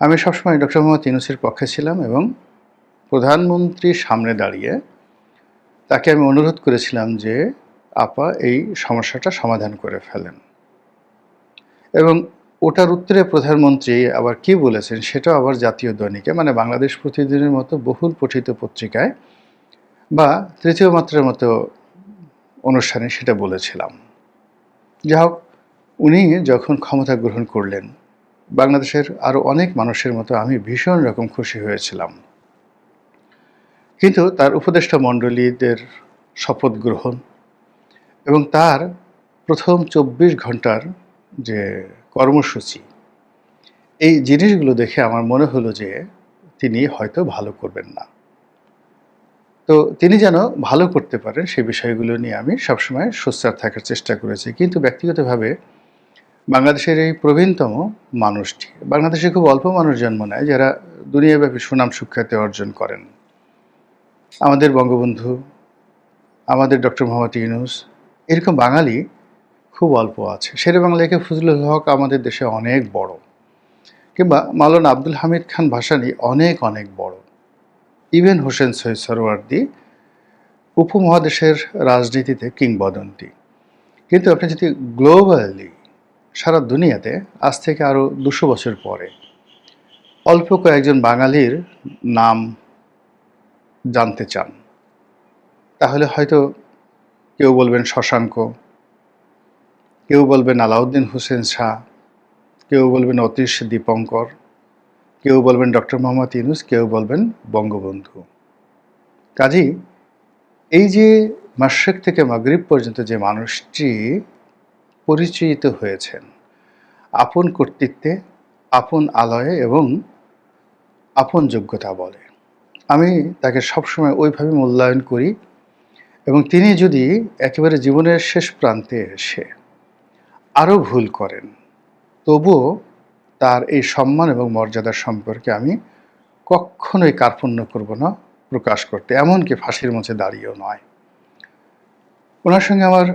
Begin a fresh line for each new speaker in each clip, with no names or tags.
আমি সবসময় ডক্টর মোহাম্মদ ইউনুসের পক্ষে ছিলাম এবং প্রধানমন্ত্রীর সামনে দাঁড়িয়ে তাকে আমি অনুরোধ করেছিলাম যে, আপা, এই সমস্যাটা সমাধান করে ফেলেন। এবং ওটার উত্তরে প্রধানমন্ত্রী আবার কি বলেছেন সেটা আবার জাতীয় দৈনিকে মানে বাংলাদেশ প্রতিদিনের মতো বহুল পঠিত পত্রিকায় বা তৃতীয় মাত্রার মতো অনুষ্ঠানে সেটা বলেছিলাম। যা হোক উনি যখন ক্ষমতা গ্রহণ করলেন বাংলাদেশের আরও অনেক মানুষের মতো আমি ভীষণ রকম খুশি হয়েছিলাম। কিন্তু তার উপদেষ্টা মণ্ডলীদের শপথ গ্রহণ এবং তার প্রথম চব্বিশ ঘণ্টার যে কর্মসূচি, এই জিনিসগুলো দেখে আমার মনে হলো যে তিনি হয়তো ভালো করবেন না। তো তিনি যেন ভালো করতে পারেন সে বিষয়গুলো নিয়ে আমি সবসময় সোচ্চার থাকার চেষ্টা করেছি। কিন্তু ব্যক্তিগতভাবে বাংলাদেশের এই প্রবীণতম মানুষটি, বাংলাদেশে খুব অল্প মানুষ জন্ম নেয় যারা দুনিয়াব্যাপী সুনাম সুখ্যাতি অর্জন করেন। আমাদের বঙ্গবন্ধু, আমাদের ডক্টর মোহাম্মদ ইউনুস, এরকম বাঙালি খুব অল্প আছে। শেরে বাংলাকে ফজলুল হক আমাদের দেশে অনেক বড়, কিংবা মাওলানা আব্দুল হামিদ খান ভাসানি অনেক অনেক বড়। ইভেন হোসেন সৈয়দ সরোয়ার্দি উপমহাদেশের রাজনীতিতে কিংবদন্তি। কিন্তু আপনি যদি গ্লোবালি সারা দুনিয়াতে আজ থেকে আরও দুশো বছর পরে। অল্প কয়েকজন বাঙালির নাম জানতে চান। তাহলে হয়তো কেউ বলবেন শশাঙ্ক, কেউ বলবেন আলাউদ্দিন হোসেন শাহ, কেউ বলবেন অতীশ দীপঙ্কর, কেউ বলবেন ডক্টর মোহাম্মদ ইউনুস, কেউ বলবেন বঙ্গবন্ধু। কাজী এই যে মাসেক থেকে মাগরিব পর্যন্ত যে মানুষটি পরিচিত হয়েছেন। আপন কর্তৃত্বে, আপন আলয়ে এবং আপন যোগ্যতা বলে। আমি তাকে সবসময় ওইভাবে মূল্যায়ন করি এবং তিনি যদি একেবারে জীবনের শেষ প্রান্তে এসে আরও ভুল করেন, তবুও তার এই সম্মান এবং মর্যাদার সম্পর্কে আমি কখনোই কার্পণ্য করব না, প্রকাশ করতে, এমনকি ফাঁসির মঞ্চে দাঁড়িয়েও নয়। ওনার সঙ্গে আমার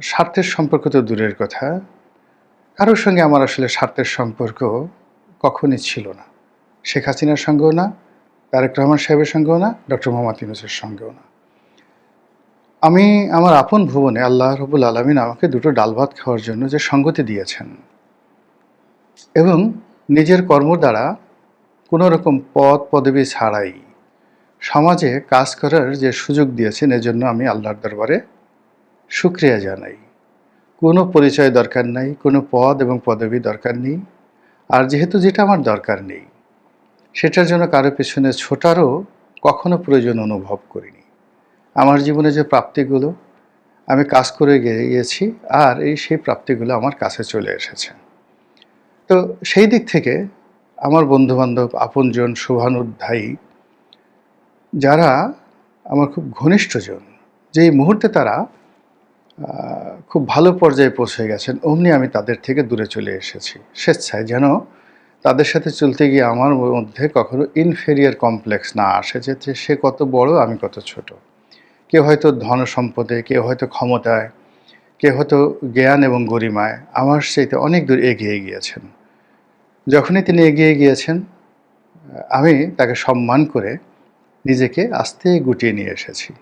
স্বার্থের সম্পর্ক তো দূরের কথা। কারোর সঙ্গে আমার আসলে স্বার্থের সম্পর্ক কখনই ছিল না। শেখ হাসিনার সঙ্গেও না, তারেক রহমান সাহেবের সঙ্গেও না, ডক্টর মোহাম্মদ ইউনুসের সঙ্গেও না। আমি আমার আপন ভুবনে আল্লাহ রবুল আলমিন আমাকে দুটো ডাল ভাত খাওয়ার জন্য যে সঙ্গতি দিয়েছেন এবং নিজের কর্ম দ্বারা কোনো রকম পদ, পদবি ছাড়াই সমাজে কাজ করার যে সুযোগ দিয়েছেন, এজন্য আমি আল্লাহর দরবারে সুক্রিয়া জানাই। কোনো পরিচয় দরকার নাই, কোনো পদ এবং পদবি দরকার নেই, আর যেহেতু যেটা আমার দরকার নেই, সেটার জন্য কারও পেছনে ছোটারও কখনো প্রয়োজন অনুভব করিনি। আমার জীবনে যে প্রাপ্তিগুলো, আমি কাজ করে গিয়েছি, আর এই সেই প্রাপ্তিগুলো আমার কাছে চলে এসেছে। তো সেই দিক থেকে আমার বন্ধুবান্ধব, আপনজন, শুভানুধ্যায়ী, যারা আমার খুব ঘনিষ্ঠজন, যেই মুহূর্তে তারা খুব ভালো পর্যায়ে পৌঁছে গেছেন। অমনি আমি তাদের থেকে দূরে চলে এসেছি। স্বেচ্ছায় যেন তাদের সাথে চলতে গিয়ে আমার মধ্যে কখনো ইনফেরিয়ার কমপ্লেক্স না আসে যে সে কত বড়, আমি কত ছোট। কেউ হয়তো ধন সম্পদে, কেউ হয়তো ক্ষমতায়, কেউ হয়তো জ্ঞান এবং গরিমায়। আমার সেইতে অনেক দূর এগিয়ে গিয়েছেন। যখনই তিনি এগিয়ে গিয়েছেন, আমি তাকে সম্মান করে নিজেকে আস্তে গুটিয়ে নিয়ে এসেছি।